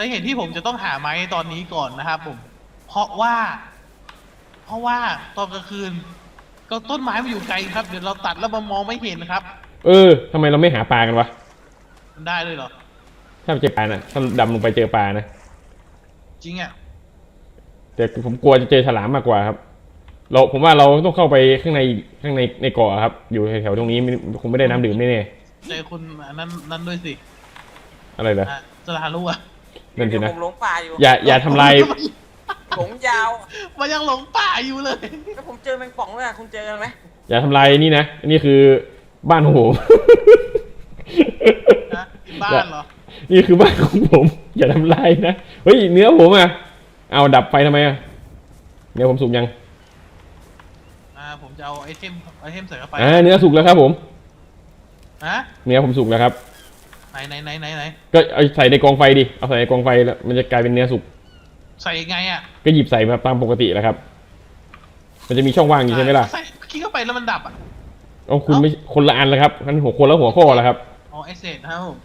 สาเหตุที่ผมจะต้องหาไม้ตอนนี้ก่อนนะครับผม เพราะว่า เพราะว่าตอนกลางคืน ก็ต้นไม้มันอยู่ไกลครับ เดี๋ยวเราตัดแล้วมันมองไม่เห็นครับ เออทำไมเราไม่หาปลากันวะ มันได้เลยเหรอ ถ้าเจอปลาน่ะ ถ้าดำลงไปเจอปลานะ จริงอะ แต่ผมกลัวจะเจอฉลามมากกว่าครับ เราผมว่าเราต้องเข้าไปข้างในข้างในในเกาะครับ อยู่แถวๆตรงนี้ไม่คงไม่ได้น้ำดื่มแน่เจอคุณอันนั้นนั่นด้วยสิๆอะไรเหรอ อะสลาลูกอะ นั่นสิเดี๋ยวนะ ผมหลงป่าอยู่อย่าอย่าทำลายหลงยาวมันยังหลงป่าอยู่เลย แล้วผมเจอแมงป่องด้วยอะคุณเจอกันไหมอย่าทำลายนี่นะอันนี้คือบ้านของผม นะบ้านเหรอ นี่คือบ้านของผม อย่าทำลายนะเฮ้ยเนื้อผมอะเอาดับไฟทำไมอะเนื้อผมสุกยังอ่า ผมจะเอาไอเทมไอเทมใส่เข้าไป อ่าเนื้อสุกแล้วครับผม ฮะ เนื้อผมสุกแล้วครับ ไหนไหนไหนไหนไหนก็เอาใส่ในกองไฟดิ เอาใส่ในกองไฟแล้วมันจะกลายเป็นเนื้อสุก ใส่ยังไงอะก็หยิบใส่มาตามปกติแหละครับ มันจะมีช่องว่างอยู่ใช่ไหมล่ะ ใส่คลิกเข้าไปแล้วมันดับอะ เอาคุณไม่คนละอันแล้วครับอันหัวคนละหัวข้อแล้วครับ อ๋อไอเศษนะครับผม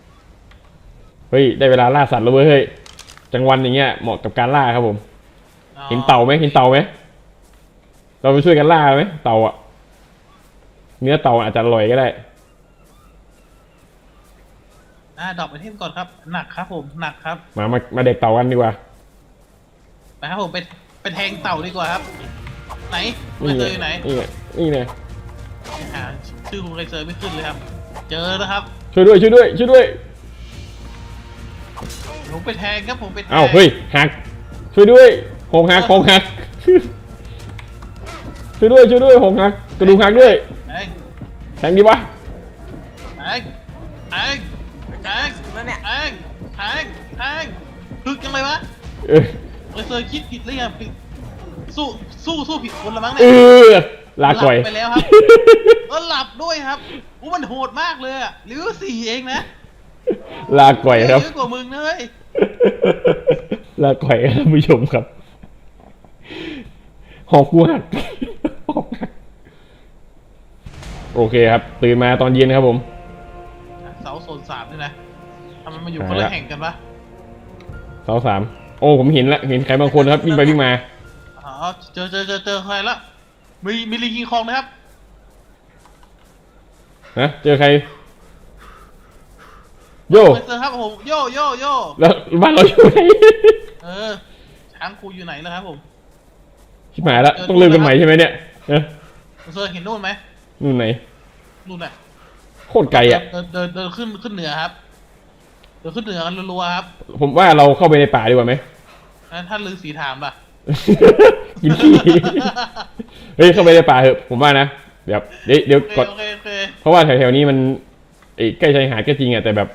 เฮ้ยได้เวลาล่าสัตว์แล้วเว้ยเฮ้ยจังวันอย่างเงี้ยเหมาะกับการล่าครับผม อ๋อเห็นเต่าไหมเห็นเต่าไหมเราไปช่วยกันล่าไหมเต่าอะเนื้อเต่าอาจจะอร่อยก็ได้ อ่าดรอปไอเทมก่อนครับ หนักครับผมหนักครับมามามาเด็กเต่ากันดีกว่าไปครับผมไปไปแทงเต่าดีกว่าครับ ไหนคุณนี่ไกไงเซอร์อยู่ไหนนี่ไงนี่ไงหาชื่อคุณไกเซอร์ไม่ขึ้นเลยครับ เจอแล้วครับช่วยด้วยช่วยด้วยช่วยด้วยผมไปแทงครับผมไปแทงเอ้าเฮ้ยหักช่วยด้วยหงหักหงหักช่วยด้วยช่วยด้วยหงหักกระดูกหักด้วยแทงแทงดีวะ พึกยังไงวะเออไกเซอร์คิดผิดหรือยังผิดสู้สู้สู้ผิดคนละมั้งเอเนี่ยอลาก่อยหลับไปแล้วครับก็หลับด้วยครับอู้มันโหดมากเลยอะหรือว่าสี่เองนะลาก่อยครับ เยอะกว่ามึงนะเว้ยลาก่อยครับท่านผู้ชมครับ หอกกูหักหอกหักโอเคครับ ตื่นมาตอนเย็นครับผม เสาโซนสามนี่นะทำไมมาอยู่คนละหายละแห่งกันปะ เสาสามโอ้ผมเห็นละเห็นใครบางคนครับวิ่งไปวิ่งมาอ๋อเจอเจอเจอเจอใครละมีมีลิงคิงคองนะครับฮะเจอใคร โย่เจอครับผมโยโยโยแล้วบ้านเราอยู่ไหนเออช้างคูอยู่ไหนแล้วครับผมชิบหายละต้องเริ่มกันใหม่ใช่ไหมเนี่ยเออเซอร์เห็นนู่นไหมนู่นไหนนู่นน่ะโคตรไกลอะเดินเดินเดินขึ้นขึ้นเหนือครับ เดินขึ้นเหนือกันรัวๆครับผมว่าเราเข้าไปในป่าดีกว่าไหมแล้วท่านฤาษีถามป่ะ กินขี้ เฮ้ยเข้าไปในป่าเถอะผมว่านะเดี๋ยวเดี๋ยวเดี๋ยวโอเคก่อนโอเคโอเคเพราะว่าแถวๆนี้มันไอ้ใกล้ชายหาดก็จริงอะแต่แบบ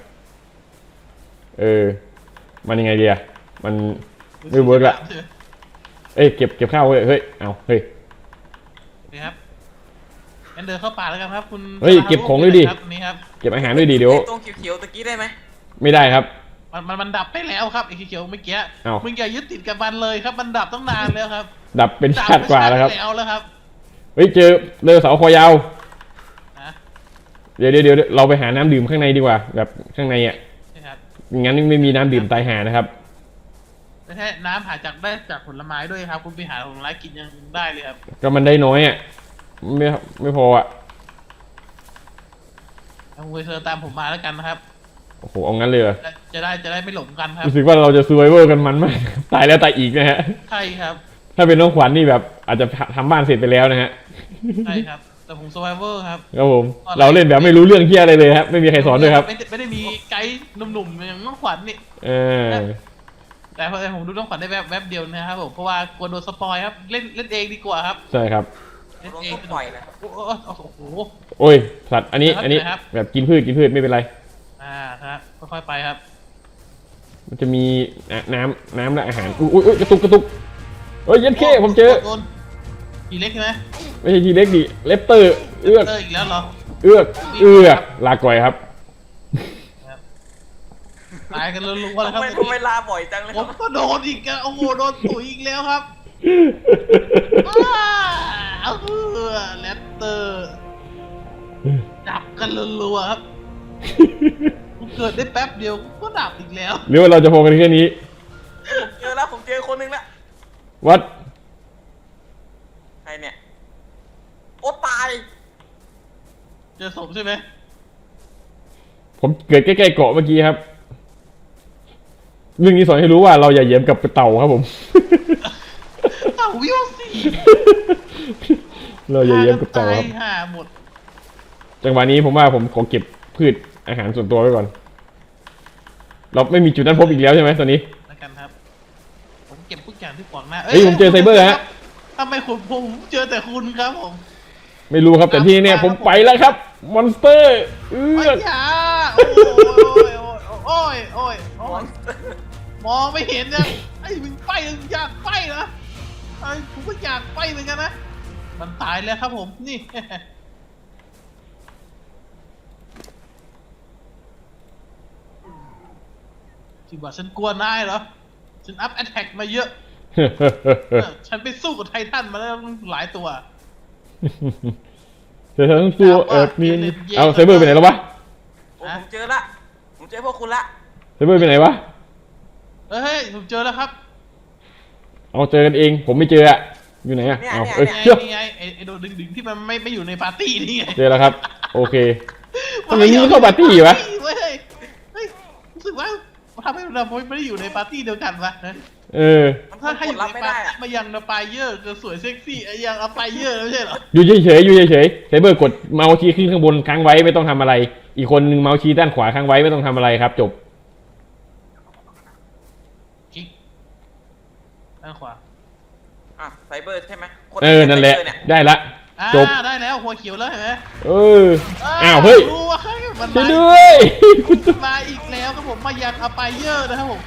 เออ มันยังไงดีอะมัน ไม่เวิร์กละ เอ้ยเก็บเก็บข้าวไว้เฮ้ยเอาเฮ้ย นี่ครับงั้นเดินเข้าป่าแล้วกันครับ คุณเฮ้ยเก็บของด้วยดิ ครับนี่ครับเก็บอาหารด้วยดีเดี๋ยว ไอ้ตรงเขียวๆตะกี้ได้ไหม ไม่ได้ครับ มันมันมันดับไปแล้วครับไอ้เขียวๆเมื่อกี้เอ้ามึ มึงอย่ายึดติดกับมันเลยครับ มันดับตั้งนานแล้วครับดับเป็นดัชาติกว่าแล้วครับแล้วแล้วครับเฮ้ยเจอเรือเสาคอยาวนะเดี๋ยวเดี๋ยวเดี๋ยวเราไปหาน้ำดื่มข้างในดีกว่า แบบข้างในอะนี่ครับงั้นไม่มีน้ำดื่มตายหานะครับ ไม่ใช่น้ำหาจากได้จากผลไม้ด้วยครับ คุณไปหาผลไม้กินยังได้เลยครับก็มันได้น้อยอะไม่ไม่พออะ เอาคุณไปเซอร์ตามผมมาแล้วกันนะครับ โอ้โหเอางั้นเลยเหรอจะจะได้จะได้ไม่หลงกันครับ รู้สึกว่าเราจะซวยเวอร์กันมันมาก ตายแล้วตายอีกนะฮะ ใช่ครับ ถ้าเป็นน้องขวัญนี่แบบอาจจะทำบ้านเสร็จไปแล้วนะฮะ ใช่ครับ แต่ผม s u r v i v o r ครับ ครับผม เราเล่นแบบไม่รู้เรื่องเฮียอะไรเลยครับ ไม่มีใครสอนด้วยครับ ไม่ได้ไม่ได้มีไกด์หนุ่มๆอย่างน้องขวัญนี่เออแต่พอผมดูน้องขวัญได้แวบแวบเดียวนะครับผม เพราะว่ากลัวโดนสปอยครับ เล่นเล่นเองดีกว่าครับ ใช่ครับเล่นลงเองต้องปล่อยนะโอ้โหโอ้โห โอ้ย สัตว์ อันนี้ครับอันนี้ครับแบบกินพืชกินพืชไม่เป็นไร อ่าครับค่อยๆไปครับ มันจะมีอะน้ำน้ำและอาหารอุ้ยอุ้ยกระตุกกระตุกเฮ้ยเยันเคผมเจอ โดนกี่เล็กใช่ไหมไม่ใช่ทีเล็กดิเลปเตอร์ เอื้อกเตอร์อีกแล้วเหรอเอื้อก เอื้อก ลาก่อยครับ ตายกันรัวๆเลยคทำรับไมทำไมลาบ่อยจังเลยผครัมบก็โดนอีกอะโอ้โหโดนตุ๋ยอีกแล้วครับอ้าวเออแรปเตอร์จับกันรัวๆครับ กูเกิดได้แป๊บเดียวกูก็ดับอีกแล้ว หรือว่าเราจะพอกันแค่นี้วัด ใครเนี่ย โอ้ตาย เจอศพใช่ไหมผมเกิดใกล้ๆเกาะเมื่อกี้ครับ เรื่องนี้สอนให้รู้ว่าเราอย่าเหยียบกับเต่าครับผม เต่าวิวสี่เราอย่าเหยียบกับเต่าครับตยห่าหมดจังหวะนี้ผมว่าผมขอเก็บพืช อาหารส่วนตัวไว้ก่อน เราไม่มีจุดนั้นพบอีกแล้วใช่ไหมตอนนี้ แล้วกันครับ ผมเก็บทุกอย่างที่ขวางหน้าเฮ้ยผมเจอไซเบอร์ฮะ ทำไมคุณผมเจอแต่คุณครับผมไม่รู้ครับแต่ที่เนี่ยผมไปแล้วครับ มอนสเตอร์ เอโอ้อยอย่าโอ้ยโอ้ยโอ้ยโอ้ยโอ้ยมองไม่เห็นนะไอ้มึงไปมึงอยากไปนะไอ้ผมก็อยากไปเหมือนกันนะ มันตายแล้วครับผมนี่ ที่ว่าฉันกลัวนายเหรอ ฉันอัพแอตแทกมาเยอะเออฉันไปสู้กับไททันมาแล้วหลายตัวเธอต้องตัวเออมีเอาไซเบอร์ไปไหนแล้ววะโอ้ผมเจอละ ผมเจอพวกคุณละไซเบอร์ไปไหนวะ เฮ้ยผมเจอแล้วครับ เอาเจอกันเอง ผมไม่เจออะอยู่ไหนอะเนี่ยเอาเนี่ยเอ้ยนี่ไงเชื่อนี่ไงไอ้ไอ้โดนดึงๆที่มันไม่ไม่อยู่ในปาร์ตี้นี่ไง เจอแล้วครับ โอเคทำไมมึงเข้าปาร์ตี้วะเว้ยเฮ้ยรู้สึกว่า ทำให้เราไม่ได้อยู่ในปาร์ตี้เดียวกันวะนะเออมันถ้าให้กอดยู่รับในไม่ปาได้ร์ตี้อะมายังนปายเยอร์ก็สวยเซ็กซี่ไอ้ยังอปายเยอร์ไม่ใช่เหรออยู่เฉยๆอยู่เฉยๆไซเบอร์กดเมาส์ชี้ขึ้นข้างบนค้างไว้ไม่ต้องทำอะไร อีกคนนึงเมาส์ชี้ด้านขวาค้างไว้ไม่ต้องทำอะไรครับจบคลิกด้านขวาอะไซเบอร์ใช่ไหมคเออนั่นแหละไซเบอร์เยได้ละ อ่าจบ ได้แล้วหัวเขียวแล้วเห็นไหมเออ อ้าวเฮ้ยรู้ว่าเฮ้ยมันช่วยมาด้วยคุณมาอีกแล้วครับผมมายังอปายเยอร์นะครับผม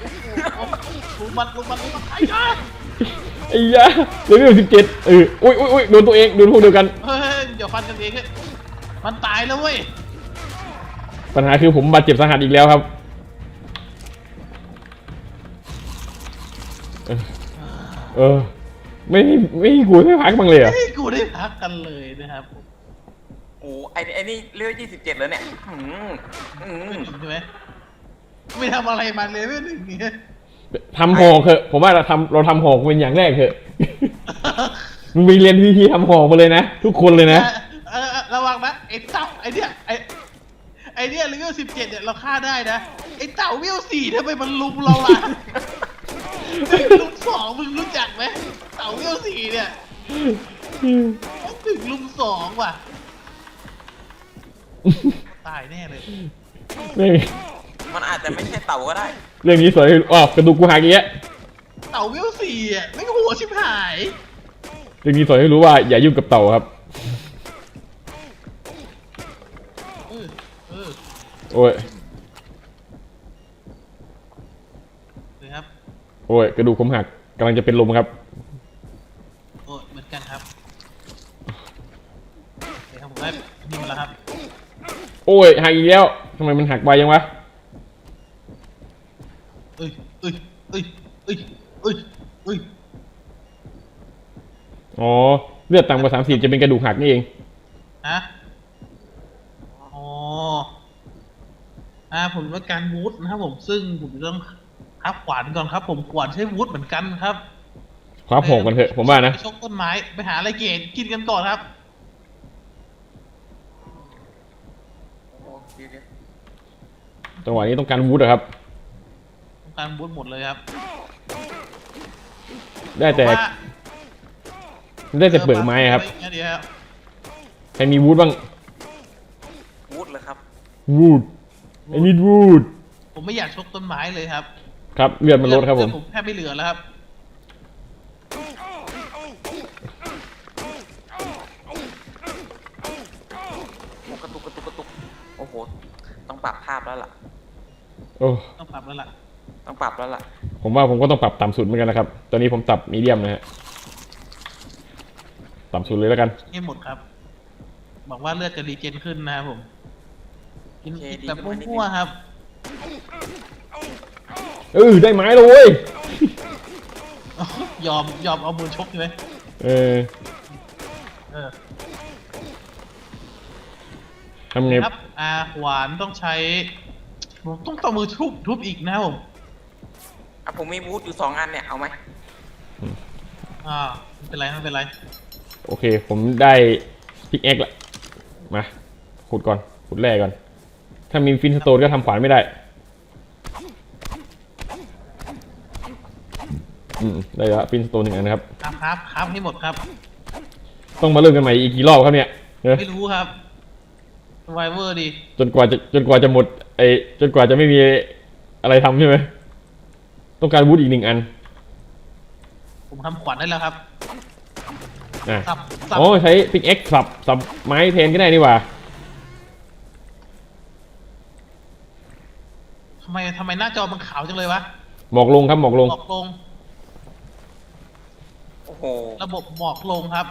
โอ้โหลุมมันลุมมันลุมมันไอ้ยาไอ้ยาเลเวลสิบเจ็ดเอออุ้ยอุ้ยอุ้ยโดนตัวเองโดนพวกเดียวกัน เฮ้ยเดี๋ยวฟันกันเองเฮ้ยมันตายแล้วเว้ยปัญหาคือผมบาดเจ็บสาหัสอีกแล้วครับเออเออ ไม่ให้ไม่ให้กูไม่พักบ้างเลยเหรอะให้กูได้พักกันเลยนะครับผมโอ้ไอ้ไอ้นี่เลือดยี่สิบเจ็ดแล้วเนี่ยอืมอืมใช่ไหมไม่ทำอะไรมาเลยไม่หนึ่งเงี้ยทำหอกเถอะ ผมว่าเราทำเราทำหอกเป็นอย่างแรกเถอะ มึงไปเรียนวิธีทำหอกมาเลยนะ ทุกคนเลยนะ เออเออระวังนะไอ้เต่าไอ้เนี่ยไอ้ไอ้เนี่ยเลเวลสิบเจ็ดเนี่ยเราฆ่าได้นะไอ้เต่าเวลสี่ทำไมมันลุมเราล่ะหนึ่ง ลุมสองมึงรู้จักไหมเต่าเวลสี่เนี่ยหนึ่งลุมสองว่ะ ตายแน่เลย เรื่องมันอาจจะไม่ใช่เต่าก็ได้ เรื่องนี้สวยอ๋อกระดูกกูหักอย่างเงี้ยเต่าเวลสี่อะไม่งหัวชิบหาย เรื่องนี้สอนให้รู้ว่าอย่ายุ่งกับเต่าครับ เออเออโอ้ยเลยครับ โอ้ยกระดูกผมหักกำลังจะเป็นลมครับ โอ้ยเหมือนกันครับเดี๋ยวครับผมได้นี่มาแล้วครับ โอ้ยหักอีกแล้วทำไมมันหักไปยังวะเอ้ยเอ้ยเอ้ยเอ้ยเอ้ยเอ้ยอ๋อเลือดต่ำกว่าสามสิบจะเป็นกระดูกหักนี่เองฮะอ๋ออ่าผมว่าการวูดนะครับผมซึ่งผมจะต้อง คับขวานก่อนครับ ผมขวานใช้วูดเหมือนกันครับคว้าหอกกันเถอะผมว่านะ ไปชกต้นไม้ไปหาอะไรเกณฑ์กินกันก่อนครับ โอ้เดี๋ยวเดี๋ยวจังหวะนี้ต้องการวูดเหรอครับ ต้องการวูดหมดเลยครับได้แต่ว่าได้แต่เปลือกไม้ครับเดี๋ยวครับใครมีวูดบ้างวูดเลยครับวูดไอ้นี่วูดผมไม่อยากชกต้นไม้เลยครับ ครับเลือดมันลดครับผม เลือผมแทบไม่เหลือแล้วครับ โอ้กระตุกกระตุกกระตุกโอ้โห ต้องปรับภาพแล้วล่ะ โอ้ ต้องปรับแล้วล่ะ ต้องปรับแล้วล่ะ ผมว่าผมก็ต้องปรับต่ำสุดเหมือนกันนะครับ ตอนนี้ผมปรับมีเดียมนะฮะ ต่ำสุดเลยแล้วกันให้หมดครับ บอกว่าเลือดจะรีเจนขึ้นนะครับผม กินโอเคกินดีแบบขึ้นมานิดนึง มั่วๆครับ เออได้ไม้แล้วเว้ยยอมยอมเอามือชกใช่ไหมเออเออทำไงครับอาขวานต้องใช้ผมต้องต่อามือทุบทุบอีกนะครับผมอะผมมีวูดอยู่สองอันเนี่ยเอาไหมอ่าไม่เป็นไรไม่เป็นไรโอเค ผมได้พิกแอคละมาขุดก่อนขุดแร่ก่อน ถ้ามีฟินสโตนก็ทำขวานไม่ได้ อืมได้แล้วฟินสโตนหนึ่งอันนะครับ ครับครับครับให้หมดครับ ต้องมาเริ่มกันใหม่อีกกี่รอบครับเนี่ยเนอะไม่รู้ครับไวเวอร์ดีจนกว่าจะจนกว่าจะหมดไอจนกว่าจะไม่มีอะไรทำใช่ไหมต้องการวูดอีกหนึ่งอันผมทำขวัญได้แล้วครับอะสับสับโอ้ใช้พิกแอคสับสับไม้แทนก็ได้นี่หว่าทำไมทำไมหน้าจอมันขาวจังเลยวะหมอกลงครับหมอกลงหมอกลงโอ้โหระบบหมอกลงครับ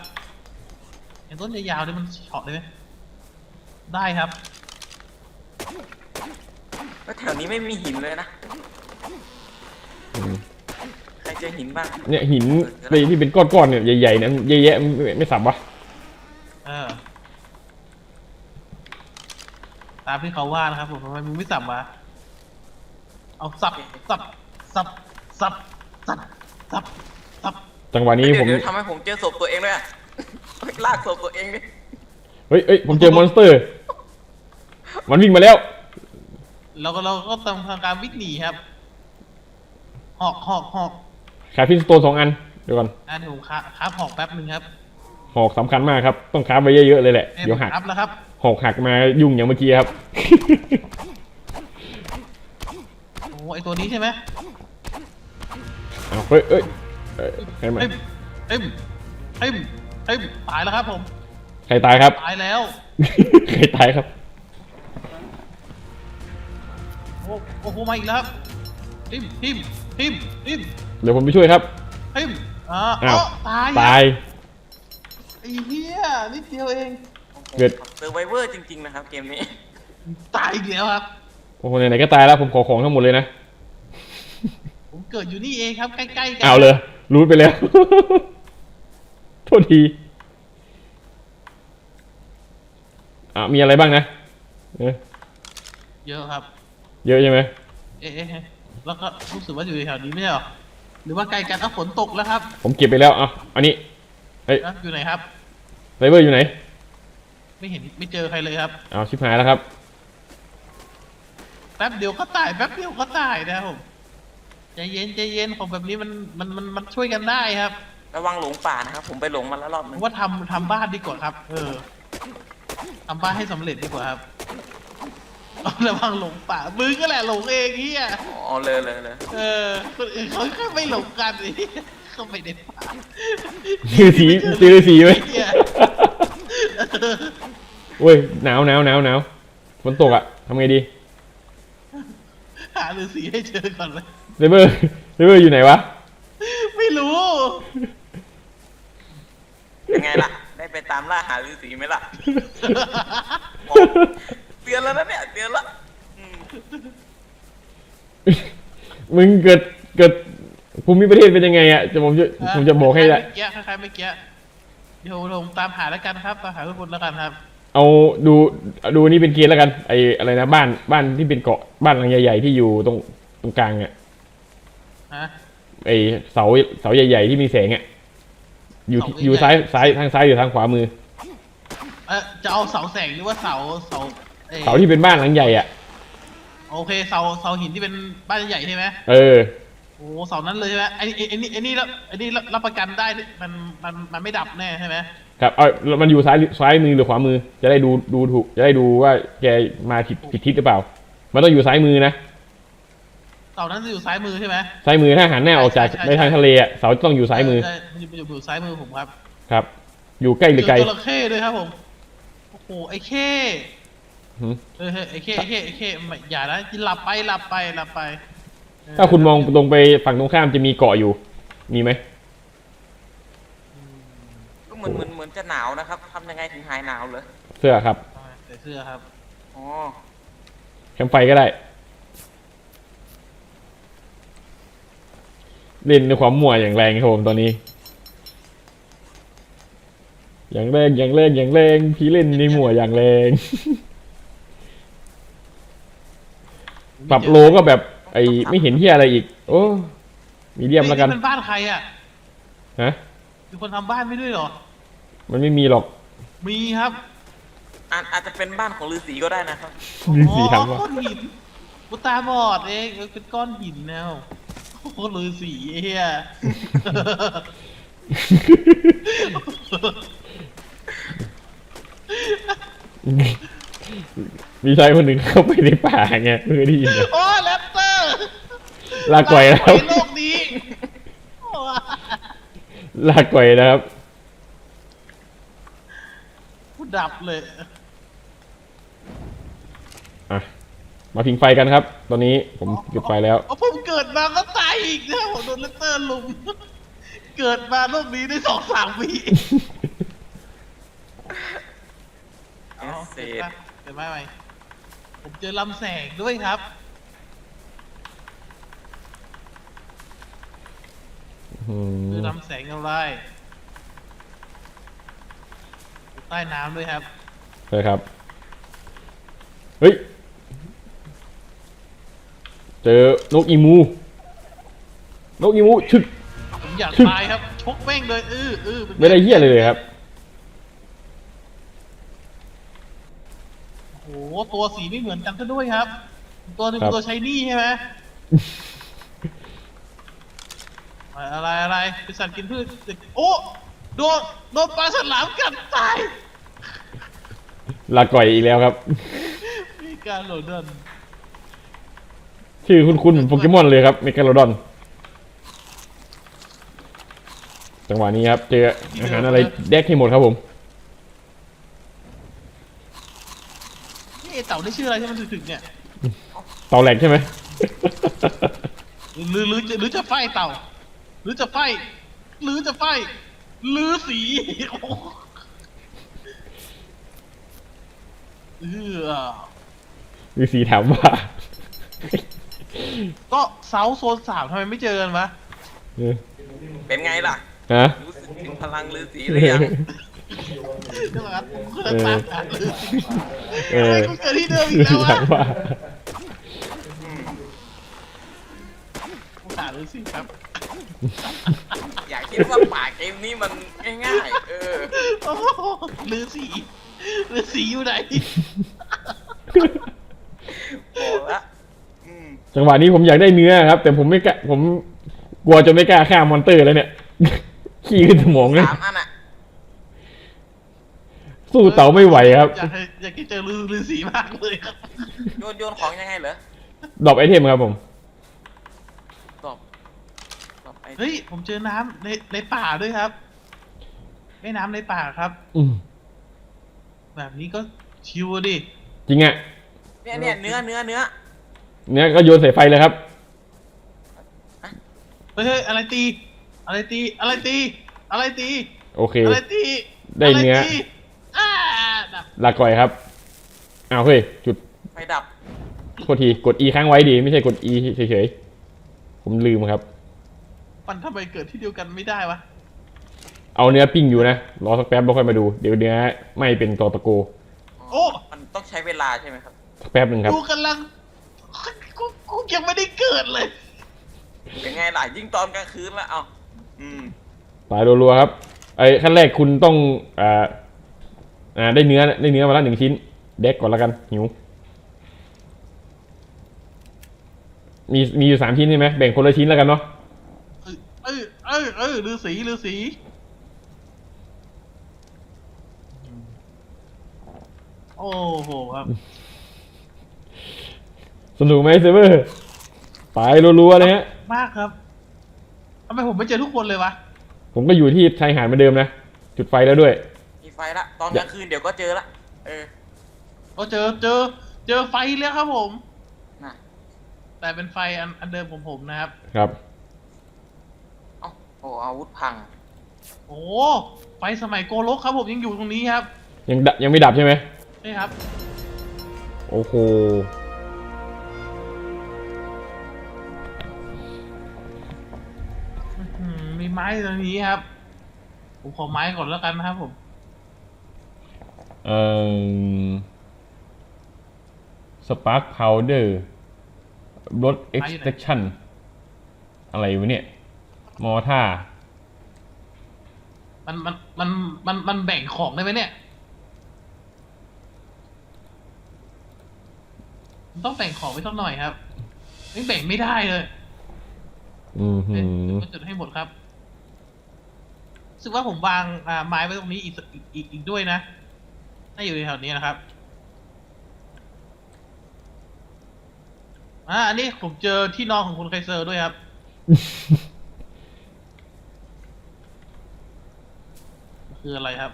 เห็นต้นยาวๆนี่มันเฉาะได้ไหมได้ครับ แล้วแถวนี้ไม่มีหินเลยนะอืมใครเจอหินบ้าง เนี่ยหินไอ้ที่เป็นก้อนๆเนี่ยใหญ่ๆนั้นเยอะแยะไม่ไม่ไม่สับวะเออ ตามที่เขาว่านะครับผมทำไมมึงไม่สับวะเอาสับสับสับสับสับสับสับ จังหวะนี้เดี๋ยวผม เดี๋ยวทำให้ผมเจอศพตัวเองด้วยอะลากศพตัวเองดิเฮ้ยเฮ้ยผมเจอมอนสเตอร์ มันวิ่งมาแล้ว เราก็เราก็ต้องทำการวิ่งหนีครับ หอกหอกหอกขาพินสโตนสองอัน เดี๋ยวก่อน อะเดี๋ยวผมคาคาบหอกแป๊บหนึ่งครับหอกสำคัญมากครับ ต้องคราฟไว้เยอะๆเลยแหละอ้เดี๋ยวหัก ครับแล้วครับ หอกหักมายุ่งอย่างเมื่อกี้ครับ โอ้ไอตัวนี้ใช่ไหมเอาเฮ้ยเอ้ย เอ้ยใครมาเฮ้ยเฮ้ยเฮ้ยเฮ้ยตายแล้วครับผม ใครตายครับ ตายแล้ว ใครตายครับ โอ้โอ้โหมาอีกแล้วครับทิมทิมทิมทิมเดี๋ยวผมไปช่วยครับ ทิมอ่าอ้าว เตายตาย ไอ้เหี้ยนิดเดียวเอง เกิด เซอร์ไวเวอร์จริงๆนะครับเกมนี้ ตายอีกแล้วครับ โอ้โหไหนๆก็ตายแล้วผมขอของทั้งหมดเลยนะผมเกิดอยู่นี่เองครับใกล้ๆกัเอาเลย รู้ไปแล้ว โทษที อะ มีอะไรบ้างนะเอ๊ะเยอะครับ เยอะใช่ไหมเอ๊ะเอ๊ะเอ๊ะแล้วก็รู้สึกว่าอยู่แถวนี้ไม่ใช่เหรอ หรือว่าไกลกันอะฝนตกแล้วครับผมเก็บไปแล้วอะอันนี้เฮ้ยอะอยู่ไหนครับ ไซเบอร์อยู่ไหนไม่เห็นไม่เจอใครเลยครับเอาชิบหายแล้วครับ แป๊บเดียวก็ตายแป๊บเดียวก็ตายนะครับผม ใจเย็นใจเย็นของแบบนี้มันมันมันมันช่วยกันได้ครับ ระวังหลงป่านะครับ ผมไปหลงมาแล้วรอบผนึมงว่าทำทำบ้านดีกว่าครับ เออทำบ้านให้สำเร็จดีกว่าครับเอาระวังหลงป่ามึงก็แหละหลงเองเฮียอ๋อเลยเลยเลยเออคนอื่นเขาแค่ไม่หลงกันไอ้เหี้ยเข้าไปในป่าชื่อสีชื่อสีไหมเหี้ยโอ้ยหนาวหนาวหนาวหนาวฝนตกอะทำไงดี หาฤาษีให้เจอก่อนเลย ไซเบอร์ไซเบอร์อยู่ไหนวะ ไม่รู้ยังไงล่ะ ได้ไปตามล่าหาฤาษีไหมล่ะ บอกเตือนแล้วนะเนี่ยเตือนแล้วอืมมึงเกิดเกิดภูมิประเทศเป็นยังไงอะจะผมจะผมจะบอกให้ละ คล้ายๆเมื่อกี้คล้ายๆเมื่อกี้เดี๋ยวผมตามหาแล้วกันครับตามหาทุกคนแล้วกันครับเอาดูดูนี่เป็นเกณฑ์แล้วกันไออะไรนะบ้านบ้านที่เป็นเกาะบ้านหลังใหญ่ ๆ ที่อยู่ตรงตรงกลางอะ ฮะ ไอเสาเสาใหญ่ ๆ ที่มีแสงอะอยู่ที่เสาใหญ่ๆอยู่ซ้ายซ้ายทางซ้ายหรือทางขวามือ เออจะเอาเสาแสงหรือว่าเสาเสาอ่อเสาที่เป็นบ้านหลังใหญ่อะโอเคเสาเสาหินที่เป็นบ้านใหญ่ใช่ไหมเออ โอ้เสานั้นเลยใช่ไหมไอ้ไอ้ไอ้นี่ไอ้นี่รับไอ้นี่รับรับประกันได้มันมันมันไม่ดับแน่ใช่ไหมครับเอาแล้วมันอยู่ซ้ายซ้ายมือหรือขวามือ จะได้ดูดูถูกจะได้ดูว่าแกมาผิดผิดทิศหรือเปล่า มันต้องอยู่ซ้ายมือนะเสานั้นจะอยู่ซ้ายมือใช่ไหมซ้ายมือถ้าหันหน้าออกจากใช่ใช่ในทางทะเลอะเสาต้องอยู่ซ้ายมือใช่มันอยู่มันอยู่ซ้ายมือผมครับ ครับ อยู่ใกล้หรือไกลเจอจระเข้ด้วยครับผมโอ้โหไอ้เข้หืมเออเฮ้ยไอ้เข้ไอ้เข้ไอ้เข้ไม่อย่านะหลับไปหลับไปหลับไปเถ้าคุณมองตรงไปฝั่งตรงข้ามจะมีเกาะอยู่ มีไหมก็เหมือนเหมือนเหมือนจะหนาวนะครับทำยังไงถึงหายหนาวเลยเสื้อครับใส่เสื้อครับอ๋อแคมป์ไฟก็ได้ เล่นในความมั่วอย่างแรงครับผมตอนนี้ อย่างแรงอย่างแรงอย่างแรงพี่เล่นในมั่วอย่างแรงปรับโลก็แบบ ไอไม่เห็นที่อะไรอีก โอ้มีเดียมแล้วกันเป็นบ้านใครอะฮะมีคนทำบ้านไม่ด้วยเหรอ มันไม่มีหรอก มีครับอาจอาจจะเป็นบ้านของฤาษีก็ได้นะครับฤาษีอ๋อทำว่าก้อนหินกูตาบอดเองเออเป็นก้อนหินแนว โอ้โหฤาษีไอ้เฮียมีชายคนหนึ่งเข้าไปในป่าไงเมื่อได้ยินเลยโอ้แรปเตอร์ลาก่อยแล้วลาก่อยโลกนี้โอ้ลาก่อยนะครับ กูดับเลย อะ มาพิงไฟกันครับ ตอนนี้ผมจุดไฟแล้ว เอาผมเกิดมาก็ตายอีกนะผมโดนแรปเตอร์ลุม เกิดมาโลกนี้ได้สองสามวิเอสเซเห็นดปะเห็นไหมไหมผมเจอลำแสงด้วยครับ อืมเจอลำแสงอะไรอยู่ใต้น้ำด้วยครับใช่ครับ เฮ้ย เจอนกอีมู นกอีมูชึก ผมอยากชึก ตายครับ ชกแม่งเลยอื้ออื้อป็นไม่ได้เหี้ยเลยเลยครับ โอ้โหตัวสีไม่เหมือนกันซะด้วยครับ ตัวหนึงครับ ตัวใช้นี่ใช่ไหม อะไรอะไรเป็นสัตว์กินพืชโอ้โดนโดนปลาฉลามกัดตาย ลาก่อยอีกแล้วครับ มีการโหลดดัน ชื่อคุณคุณเหมือนโปเกมอนเลยครับเมกาโลดอน จังหวะนี้ครับ เจออาหารอะไรแดกให้หมดครับผม นี่ไอ้เต่าได้ชื่ออะไรที่มันถึกๆเนี่ยเตาแหลกใช่ไหมหรือหรือหรือจะหรือจะไฟเต่า หรือจะไฟหรือจะไฟหรือสีโอ้โหเออฤาษีถามว่า ก็เซาโซนสามทำไมไม่เจอกันวะเออเป็นไงล่ะ ฮะ รู้สึกถึงพลังฤาษีหรือยังเดี๋ยวก่อนครับผมเคยตามหาฤาษีเอทำไมอกูเจอที่เดิมอีกฤาแล้วษีถามวะว่า กูหาฤาษีครับอยากคิดว่าป่าเกมนี้มันง่ายๆ เออ โอ้โหฤาษีฤาษีอยู่ไหน บอกละอืม จังหวะนี้ผมอยากได้เนื้อครับ แต่ผมไม่กล้าผมกลัวจะไม่กล้าฆ่ามอนเตอร์แล้วเนี่ย ขี้ขึ้นสมองเลยสามอันอะสู้เต่าไม่ไหวครับ อยากให้อยากให้เจอฤาษีมากเลยครับโยนโยนของยังไงเหรอดรอปไอเทมครับผม ตอบตอบไอ้เฮ้ยผมเจอน้ำในในป่าด้วยครับแม่น้ำในป่าครับ อืมแบบนี้ก็ชิวอะดิจริงอะเนี่ยเนี่ยเนื้อเนื้อเนื้อ เนื้อก็โยนใส่ไฟเลยครับเฮ้ยเฮ้ยอะไรตี อะไรตี อะไรตี อะไรตี โอเค อะไรตีได้เนื้อะรตีอ่าดับลาก่อยครับอ้าวเฮ้ยจุดไฟดับ โทษทีกด E ค้างไว้ดี ไม่ใช่กด E เฉยๆ ผมลืมครับ มันทำไมเกิดที่เดียวกันไม่ได้วะ เอาเนื้อปิ้งอยู่นะรอสักแป๊บแล้วค่อยมาดูเดี๋ยวเนื้อไม่เป็นตอตะโกโอ้ มันต้องใช้เวลาใช่ไหมครับ สักแป๊บหนึ่งครับกูกำลัง กูกูยังไม่ได้เกิดเลย เป็นไงล่ะยิ่งตอนกลางคืนแล้วเอาอืมตายรัวๆครับ ไอ้ขั้นแรกคุณต้องอ่าอ่าได้เนื้อได้เนื้อมาแล้วหนึ่งชิ้น เด็กก่อนแล้วกันหิว มีมีอยู่สามชิ้นใช่ไหมแบ่งคนละชิ้นแล้วกันเนาะเออเออเออฤาษีฤาษีโอ้โหครับ สนุกไหมเซเวอร์ตายรัวๆเลยฮะมากครับทำไมผมไม่เจอทุกคนเลยวะผมก็อยู่ที่ชายหาดเหมือนเดิมนะ จุดไฟแล้วด้วย มีไฟละ ตอนกลางคืนเดี๋ยวก็เจอละ เออ ก็เจอเจอ เจอไฟแล้วครับผม น่ะ แต่เป็นไฟอันอันเดิมของผมนะครับ ครับ เอ้าโอ้อาวุธพัง โอ้ไฟสมัยโกลกครับผมยังอยู่ตรงนี้ครับ ยังดยังไม่ดับใช่ไหมนี่ครับ โอ้โห ไม้ตรงนี้ครับ ผมขอไม้ก่อนแล้วกันนะครับผม เอ่อสปาร์คพาวเดอร์รถเอ็กซ์เ t ชันอะไรวะเนี่ย มอท่า มันมันมันมันมันแบ่งของได้ไหมเนี่ยมันต้องแบ่งของไว้สักหน่อยครับไม่แบ่งไม่ได้เลย อืมหืเดี๋ยวมมาจุดให้หมดครับ รู้สึกว่าผมวางอ่าไม้ไว้ตรงนี้อีกสักอีกอีกอีกด้วยนะน่าอยู่ในแถวนี้นะครับอ่าอันนี้ผมเจอที่นอนของคุณไคเซอร์ด้วยครับ คืออะไรครับ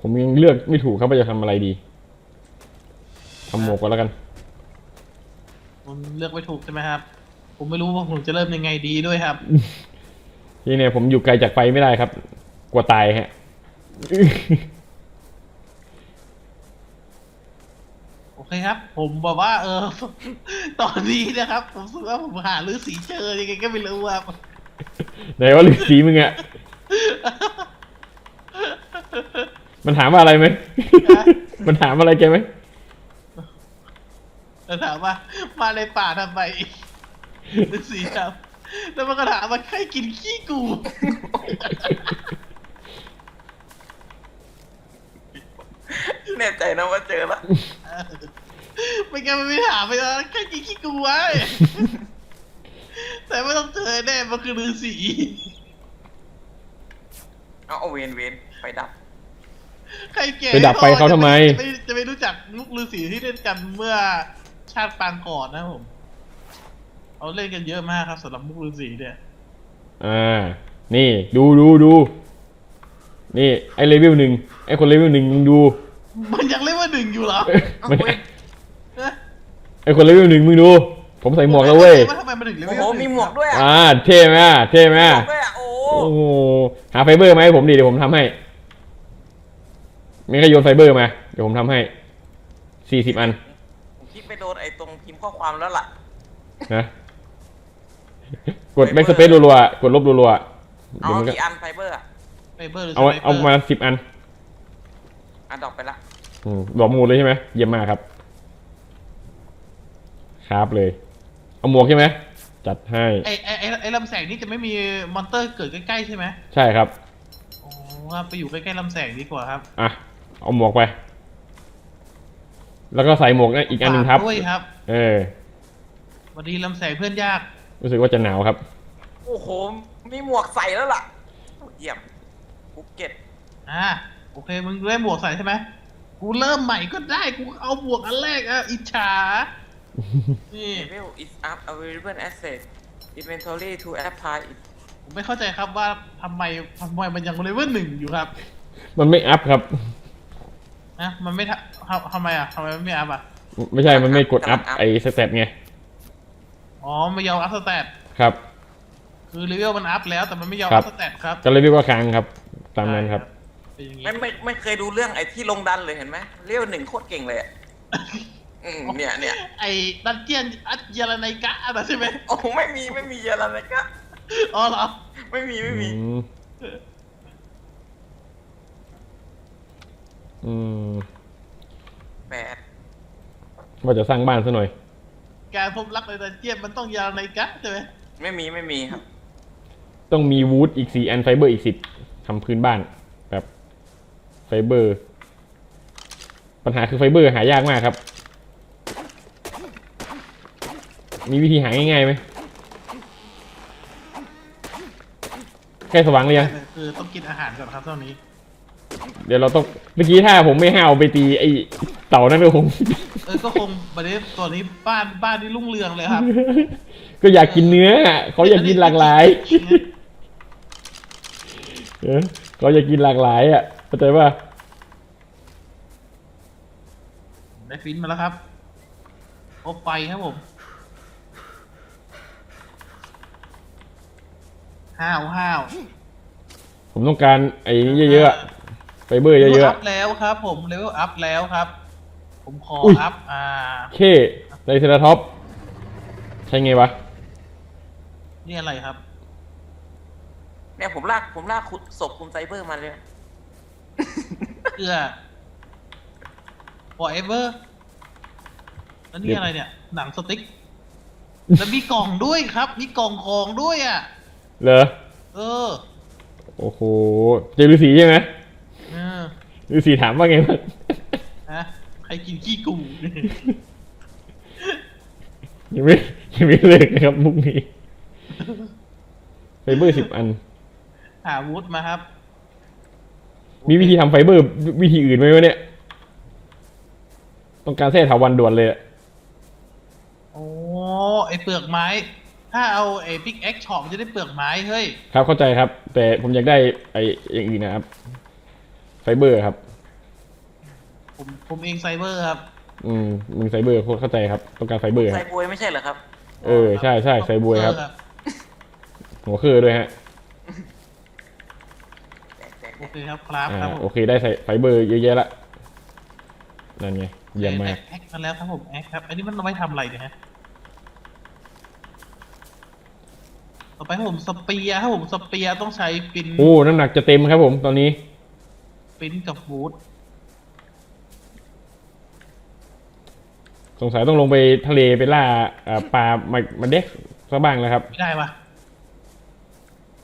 ผมยังเลือกไม่ถูกครับว่าจะทำอะไรดีทำหมวกก่อนแล้วกัน ผมเลือกไม่ถูกใช่ไหมครับ ผมไม่รู้ว่าผมจะเริ่มยังไงดีด้วยครับที่เนี่ยผมอยู่ไกลจากไฟไม่ได้ครับ กลัวตายฮะ โอเคครับ ผมบอกว่า เออ ตอนนี้นะครับ ผมรู้สึกว่าผมหาฤาษีเจอยังไงก็ไม่รู้ครับ ไหนว่าฤาษีมึงอะมันถามว่าอะไรไหม มันถามอะไรแกไหม แล้วถามว่ามาในป่าทำไมฤาษีครับแล้วมันก็ถามว่าใครกินขี้กูแน่ใจนะว่าเจอละไม่งั้นมันไม่ถามไปว่าใครกินขี้กูวะแต่ไม่ต้องเจอแน่มันคือฤาษีเอาเอาเวนเวนไปดับ ใครแก่ไปดับไฟเขาทำไม จะไม่จะไม่รู้จักลูกฤาษีที่เล่นกันเมื่อ ชาติปางก่อนนะผมเขาเล่นกันเยอะมากครับสำหรับมุกฤาษีเนี่ย อ่า นี่ดูดูดูนี่ ไอเลเวลหนึ่งไอคนเลเวลหนึ่งมึงดู มันยังเล่นว่าหนึ่งอยู่เหรอมันเว้ยฮะไอคนเลเวลหนึ่งมึงดู ผมใส่หมวกแล้วเว้ยว่าทำไมมันถึงเลเวโอ้ลโหนึ่งมีหมวกด้วยอะอ่าเท่ไหมอะเท่ไหมหมอะวกด้วยอะ โอ้โอ้โหหาไฟเบอร์มาให้ผมดิเดี๋ยวผมทำให้ไม่ก็โยนไฟเบอร์มาเดี๋ยวผมทำให้สี่สิบอันผมคิด ไปโดนไอ้ตรงพิมพ์ข้อความแล้วล่ะ นะกดแบ็กสเปซรัวๆกดลบรัวๆเอาเดี๋ยวมันก็กี่อันไฟเบอร์อะไฟเบอร์หรือเอาสไนปร์เอามาสิบอันอันดอกไปละ อืมดอกหมูลเลยใช่ไหมเยี่ยมมากครับครับเลย เอาหมวกใช่ไหมจัดให้ไอไอไอไอลำแสงนี่จะไม่มีมอนเตอร์เกิดใกล้ๆใช่ไหมใช่ครับ โอ้ครับไปอยู่ใกล้ๆลำแสงดีกว่าครับ อะเอาหมวกไป แล้วก็ใส่หมวกนั่นอีกอันหนึ่งทับฝากด้วยครับ เออสวัสดีลำแสงเพื่อนยาก รู้สึกว่าจะหนาวครับ โอ้โห มีหมวกใส่แล้วล่ะเยี่ยมภูเก็ตอ่าโอเค มึงได้หมวกใส่ใช่ไหมกูเริ่มใหม่ก็ได้ กูเอาหมวกอันแรกอะอิจฉา นี่ level is up available asset inventory to apply it ผมไม่เข้าใจครับว่าทำไมทำไมมันยังเลเวลหนึ่งอยู่ครับ มันไม่อัพครับ นะมันไม่ทำทำทำไมอะทำไมมันไม่อัพอะ ไม่ใช่มันไม่กดอัพไอ้สเต็ปไง อ๋อไม่ยอมอัพสแตทครับ คือเลเวลมันอัพแล้วแต่มันไม่ยอมครัอับพสแตทครับก็เลยเรียกว่าค้างครับ ตามนั้นครับเป็นอย่างงี้ไม่ไม่ไม่เคยดูเรื่องไอ้ที่ลงดันเลยเห็นไหมเรียกว่าหนึ่งโคตรเก่งเลยอะอืมเนี่ยเนี่ยไอ้ดันเจียนอัจยาลไนกะอะไรใช่ไหมโอ้โหไม่มีไม่มีเยอะแล้วนะก็อ๋อเหรอ ไม่มีไม่มีอืม อืมแปดว่าจะสร้างบ้านซะหน่อย การพบรักในดันเจียนมันต้องยาลไนกะใช่ไหมไม่มีไม่มีครับต้องมีวูดอีกสี่อันไฟเบอร์อีกสิบทำพื้นบ้าน แบบไฟเบอร์ ปัญหาคือไฟเบอร์หายากมากครับ มีวิธีหาง่ายๆไหมใกล้สว่างหรือยังคือต้องกินอาหารก่อนครับตอนนี้ เดี๋ยวเราต้องเมื่อกี้ถ้าผมไม่ห้าวไปตีไอ้เต่านั่นก็คง เออก็คงประเด็นตัวนี้บ้านบ้านนี่รุ่งเรืองเลยครับก็อยากกินเนื้ออะเขาอยากกินหลากหลายเออเขาอยากกินหลากหลายอะเข้าใจป่ะได้ฟินมาแล้วครับโอ้ไฟครับผมห้าวห้าวผมต้องการไอ้นี้เยอะๆอะ ไฟเบอร์เยอะๆอัอะพแล้วครับ ผมเลเวลอัพแล้วครับ ผมขออยอัพอ่าเคไดเซราท็อปใช่ไงวะ นี่อะไรครับ เนี่ยผมลากผมลากขุดศพคุณไซเบอร์มาเลยเกลือ forever แล้วนี่อะไรเนี่ย หนังสติ๊ก แล้วมีกล่องด้วยครับ มีกล่องของด้วยอะ เหรอ เออ โอ้โห เจอฤาษีใช่ไหมเออ ฤาษีถามว่าไงบ้างฮะใครกินขี้กูยังไม่ยังไม่เลิกนะครับมุกนี้ไฟเบอร์สิบอัน หาวุธมาครับ มีวิธีทำไฟเบอร์วิธีอื่นไหมวะเนี่ย ต้องการแท้ถาวันด่วนเลยอะโอ้ไอเปลือกไม้ ถ้าเอาไอพิกแอคช็อปจะได้เปลือกไม้เฮ้ย ครับเข้าใจครับ แต่ผมอยากได้ไอ้อย่างอื่นนะครับ ไฟเบอร์ครับ ผมผมเองไซเบอร์ครับอืมมึงไฟเบอร์เข้าใจครับ ต้องการไฟเบอร์คใส่รับบวยไม่ใช่เหรอครับเออใช่ใช่ไฟบวยครับเออหัวเครือด้วยฮะแจกๆโอเคครับครับอ่าครับผมโอเคได้ไฟเบอร์เยอะแยะละนั่นไงเยี่ยมมากแอคมาแล้วครับผมแอคครับ อันนี้มันเอาไว้ทำอะไรเนี่ยฮะต่อไปครับผมสเปียร์ครับผมสเปียร์ต้องใช้ปินโอ้น้ำหนักจะเต็มครับผมตอนนี้ ปินกับวูดสงสัยต้องลงไปทะเลไปล่าเอ่อปลามามาเด็กซะบ้างแล้วครับ ไม่ได้วะ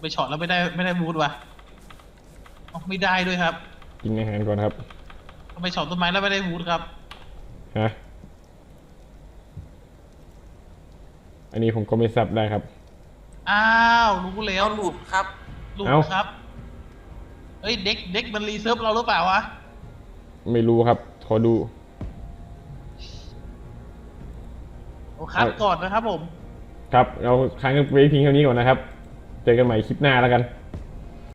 ไปช็อตแล้วไม่ได้ไม่ได้วูดวะอ๋อไม่ได้ด้วยครับกินอาหารก่อนครับทำไมช็อตต้นไม้แล้วไม่ได้วูดครับ ฮะอันนี้ผมก็ไม่ทราบได้ครับ อ้าวรู้แล้วเอาหลุดครับหลุดเอ้า ครับ เอ้ยเด็กเด็กมันรีเซิร์ฟเราหรือเปล่าวะไม่รู้ครับ ขอดู โอ้คัดเอาก่อนนะครับผม ครับ เราค้างกันไว้เพียงเท่านี้ก่อนนะครับ เจอกันใหม่คลิปหน้าแล้วกัน